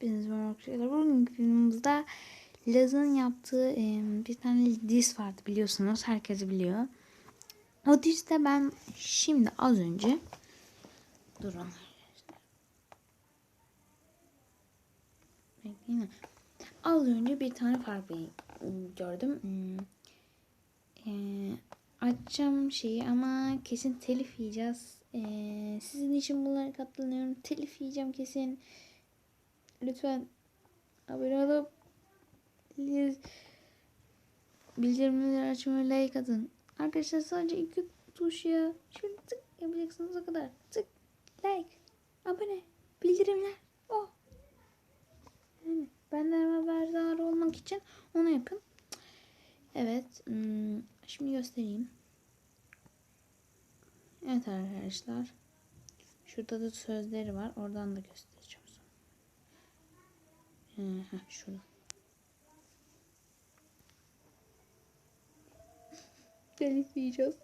Hepiniz merhaba arkadaşlar. Bugünkü videomuzda Laz'ın yaptığı e, bir tane diz vardı biliyorsunuz. Herkes biliyor. O dizde ben şimdi az önce durun. Bekleyin. Az önce bir tane fark gördüm. Hmm. Ee, açacağım şeyi ama kesin telif yiyeceğiz. Ee, sizin için bunları katlanıyorum. Telif yiyeceğim kesin. Lütfen abone olup bildirimleri açmayı like atın. Arkadaşlar sadece iki tuş ya. Şöyle tık yapacaksınız o kadar. Tık, like, abone, bildirimler. O. Yani benden haberdar olmak için onu yapın. Evet. Hmm, şimdi göstereyim. Evet arkadaşlar. Şurada da sözleri var. Oradan da sonra. Heh, şurada. Telif yiyeceğiz.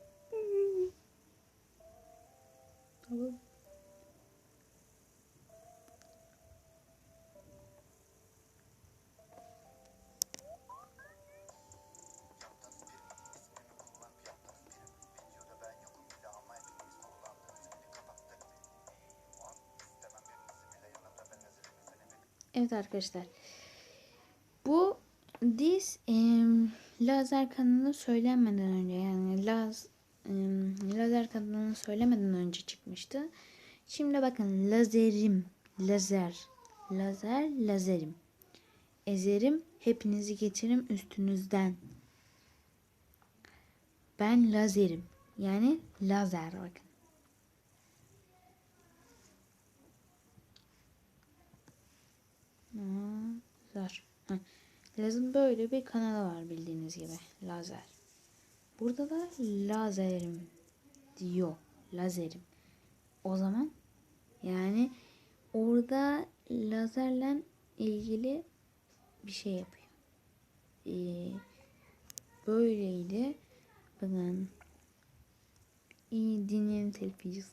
tamam. Evet arkadaşlar. Bu diz e, lazer kanalı söylenmeden önce yani laz e, lazer kanalını söylemeden önce çıkmıştı. Şimdi bakın lazerim, lazer, lazer, lazerim. Ezerim, hepinizi geçerim üstünüzden. Ben lazerim. Yani lazer bakın. Laz'ın böyle bir kanalı var bildiğiniz gibi. Lazer. Burada da lazerim diyor. Lazerim. O zaman yani orada lazerle ilgili bir şey yapıyor. Ee, böyleydi. Bakın iyi dinleyelim telifiyeceğiz.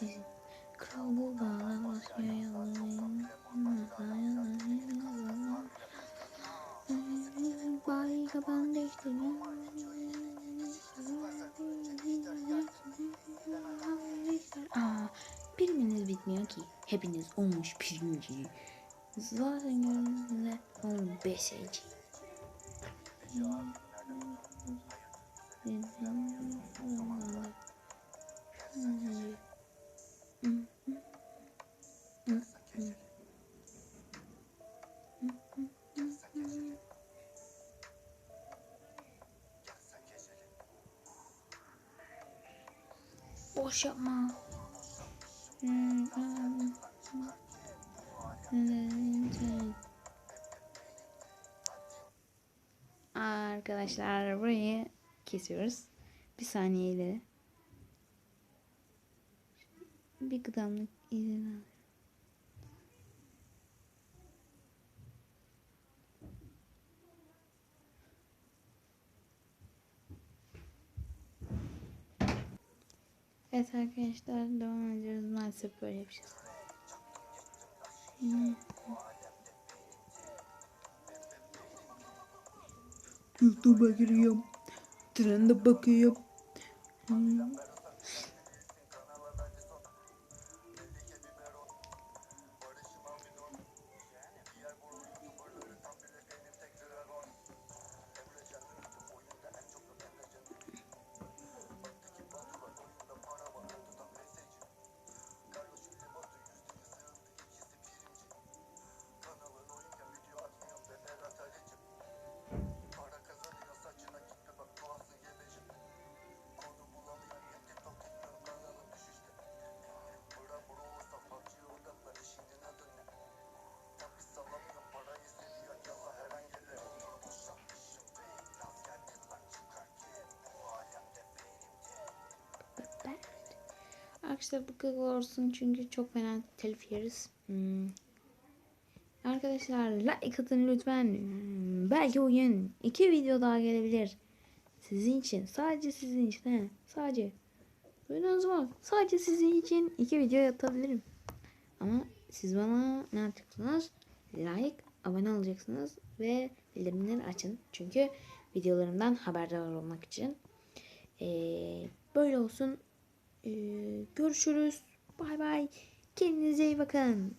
Kral değiştirme. Aa, priminiz bitmiyor ki. Hepiniz olmuş pirinci. Zaten gönlünde 15 eci. Boş yapma. Arkadaşlar burayı kesiyoruz. Bir saniyeyle. Bir gıdamlık izin Evet arkadaşlar devam ediyoruz. Maalesef böyle yapacağız. Hmm. YouTube'a giriyorum. Trende bakıyorum. Arkadaşlar bu kadar olsun çünkü çok fena telif yeriz. Hmm. Arkadaşlar like atın lütfen. Hmm, belki bugün iki video daha gelebilir. Sizin için. Sadece sizin için. He. Sadece. O zaman sadece sizin için iki video atabilirim. Ama siz bana ne yapacaksınız? Like, abone olacaksınız ve bildirimleri açın. Çünkü videolarımdan haberdar olmak için. Ee, böyle olsun. Ee, görüşürüz. Bay bay. Kendinize iyi bakın.